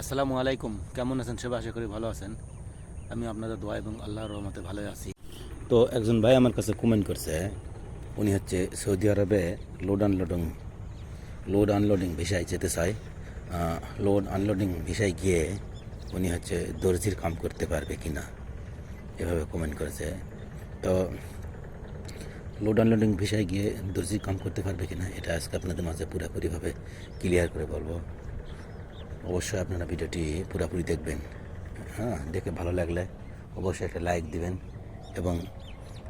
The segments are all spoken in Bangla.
আসসালামু আলাইকুম। কেমন আছেন? সবাই আশা করি ভালো আছেন। আমি আপনাদের দোয়া এবং আল্লাহর রহমতে ভালোই আছি। তো একজন ভাই আমার কাছে কমেন্ট করছে। উনি হচ্ছে সৌদি আরবে লোড আনলোডিং লোড আনলোডিং ভিসায় যেতে চায়। লোড আনলোডিং ভিসায় গিয়ে উনি হচ্ছে দর্জির কাম করতে পারবে কি না এভাবে কমেন্ট করেছে। তো লোড আনলোডিং ভিসায় গিয়ে দর্জির কাম করতে পারবে কি না এটা আজকে আপনাদের মাঝে পুরোপুরিভাবে ক্লিয়ার করে বলব। অবশ্যই আপনারা ভিডিওটি পুরোপুরি দেখবেন। হ্যাঁ দেখে ভালো লাগলে অবশ্যই একটা লাইক দিবেন এবং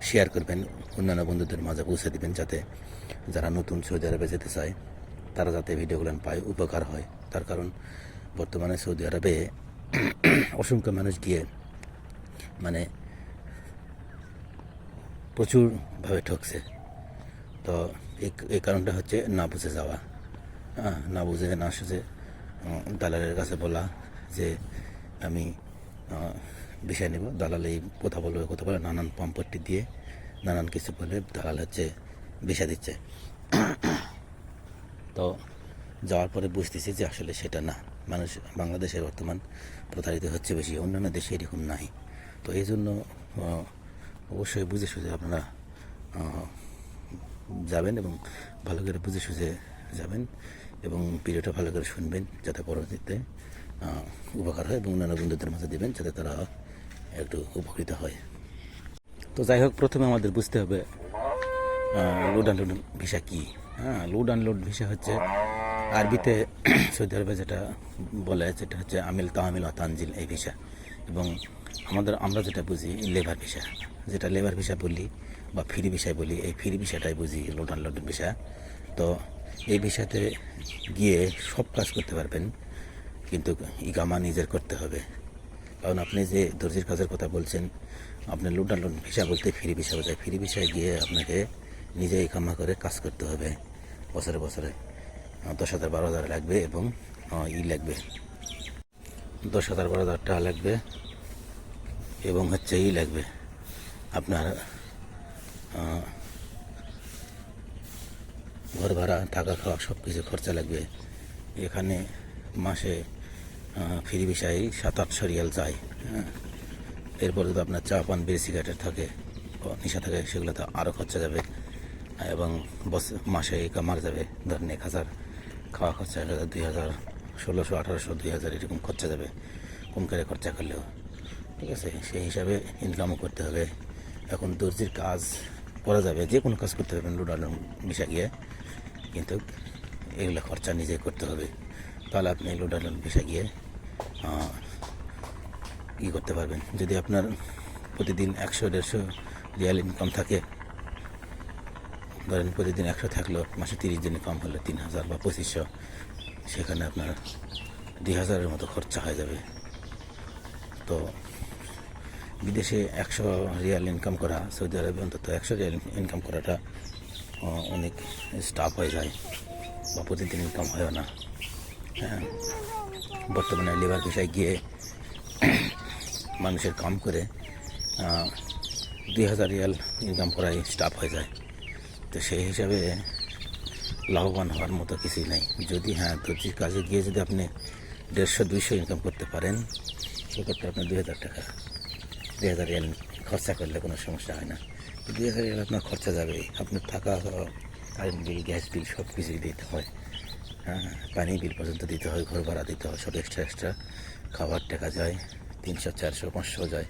শেয়ার করবেন। অন্যান্য বন্ধুদের মাঝে পৌঁছে দিবেন যাতে যারা নতুন সৌদি আরবে যেতে চায়, তারা যাতে ভিডিওগুলো পায়, উপকার হয়। তার কারণ বর্তমানে সৌদি আরবে অসংখ্য মানুষ গিয়ে মানে প্রচুরভাবে ঠকছে। তো এই কারণটা হচ্ছে না বুঝে যাওয়া। হ্যাঁ না বুঝে, না সুঝে দালালের কাছে বলা যে আমি বিষয় নেব। দালাল এই কথা বলবে কথা বলে নানান পাম্পট্টি দিয়ে নানান কিছু বলে দালাল হচ্ছে বিষয় দিচ্ছে। তো যাওয়ার পরে বুঝতেছি যে আসলে সেটা না। মানুষ বাংলাদেশে বর্তমান প্রতারিত হচ্ছে বেশি, অন্যান্য দেশে এরকম নাই। তো এই জন্য অবশ্যই বুঝে সুঝে আপনারা যাবেন এবং ভালো করে বুঝে সুঝে যাবেন। এবং ভিডিওটা ভালো করে শুনবেন যাতে পরবর্তীতে উপকার হয় এবং অন্যান্য বন্ধুদের মাঝে দেবেন যাতে তারা একটু উপকৃত হয়। তো যাই হোক, প্রথমে আমাদের বুঝতে হবে লোড আনলোড ভিসা কী? হ্যাঁ লোড আনলোড ভিসা হচ্ছে আরবিতে সৌদি আরবে যেটা বলে যেটা হচ্ছে আমিল তামিল তানজিল এই ভিসা। এবং আমাদের, আমরা যেটা বুঝি লেবার ভিসা। যেটা লেবার ভিসা বলি বা ফ্রি ভিসায় বলি, এই ফ্রি ভিসাটাই বুঝি লোড আনলোড ভিসা। তো এই ভিসাতে গিয়ে সব কাজ করতে পারবেন। কিন্তু ইকামা নিজের করতে হবে। কারণ আপনি যে দর্জির কাজের কথা বলছেন, আপনি লোড আনলোড ভিসা বলতে ফ্রি ভিসা বোঝায়। ফ্রি ভিসায় গিয়ে আপনাকে নিজে ইকামা করে কাজ করতে হবে। বছরে বছরে দশ হাজার বারো হাজার লাগবে এবং ই লাগবে। দশ হাজার বারো হাজার টাকা লাগবে এবং হচ্ছে ই লাগবে। আপনার ঘর ভাড়া থাকা খাওয়া সব কিছু খরচা লাগবে। এখানে মাসে ফ্রি বিষয়ে সাত আটশো রিয়াল যায় হ্যাঁ। এরপরে যদি আপনার চা পান, বিড়ি সিগারেট থাকে নেশা থাকে, সেগুলো তো আরও খরচা যাবে। এবং মাসে কামার যাবে, ধরেন এক হাজার খাওয়া খরচা এক হাজার, দুই হাজার, ষোলোশো, আঠারোশো, দুই হাজার এরকম খরচা যাবে, কম করে খরচা করলেও। ঠিক আছে? সেই হিসাবে ইনকামও করতে হবে। এখন দর্জির কাজ করা যাবে যে কোনো কাজ করতে পারবেন লুডানো মিশা গিয়ে। কিন্তু এগুলো খরচা নিজে করতে হবে। তাহলে আপনি এগুলো লুডানো মিশা গিয়ে ই করতে পারবেন। যদি আপনার প্রতিদিন একশো, দেড়শো রিয়াল ইনকাম থাকে, ধরেন প্রতিদিন একশো থাকল, মাসে তিরিশ দিন কম হলে তিন হাজার বা পঁচিশশো, সেখানে আপনার দুই হাজারের মতো খরচা হয়ে যাবে। তো বিদেশে একশো রিয়াল ইনকাম করা, সৌদি আরবে অন্তত একশো রিয়াল ইনকাম করাটা অনেক স্টাফ হয়ে যায়। বা প্রতিদিন ইনকাম হয়ও না। হ্যাঁ। বর্তমানে লেবার পেশায় গিয়ে মানুষের কাম করে দুই হাজার রিয়াল ইনকাম করাই স্টাফ হয়ে যায়। তো সেই হিসাবে লাভবান হওয়ার মতো কিছুই নাই। যদি হ্যাঁ দর্জির কাজে গিয়ে যদি আপনি দেড়শো, দুইশো ইনকাম করতে পারেন, সেক্ষেত্রে আপনার দুই হাজার টাকা, দুই হাজার রিয়াল খরচা করলে কোনো সমস্যা হয় না। দুই হাজার রিয়াল আপনার খরচা যাবে। আপনার থাকা কারেন্ট বিল গ্যাস বিল সব কিছুই দিতে হয়। হ্যাঁ পানি বিল পর্যন্ত দিতে হয়, ঘর ভাড়া দিতে হয়, সব এক্সট্রা এক্সট্রা খাবার টাকা যায়, তিনশো, চারশো, পাঁচশো যায়।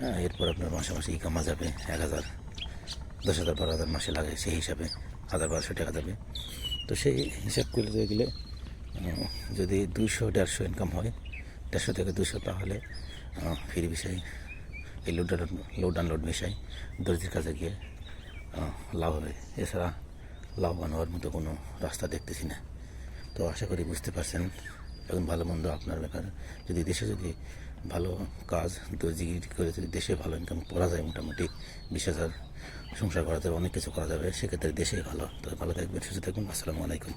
হ্যাঁ এরপর আপনার মাসে মাসে ই কামা যাবে, এক হাজার, দশ হাজার, বারো হাজার মাসে লাগে, সেই হিসাবে হাজার, বারোশো টাকা যাবে। তো সেই হিসাব করে গেলে যদি দুইশো, দেড়শো ইনকাম হয়, দেড়শো থেকে দুশো তাহলে ফ্রি বিষয় এই লোড লোড আনলোড বিষয় দর্জির কাছে গিয়ে লাভ হবে। এছাড়া লাভবান হওয়ার মতো কোনো রাস্তা দেখতেছি না। তো আশা করি বুঝতে পারছেন এখন ভালো মন্দ আপনার ব্যাপার। যদি দেশে যদি ভালো কাজ দর্জিগিরি করে যদি দেশে ভালো ইনকাম করা যায় মোটামুটি, বিশ হাজার সংসার করা যাবে অনেক কিছু করা যাবে, সেক্ষেত্রে দেশেই ভালো। তো ভালো থাকবেন, সুস্থ থাকবেন। আসসালামু আলাইকুম।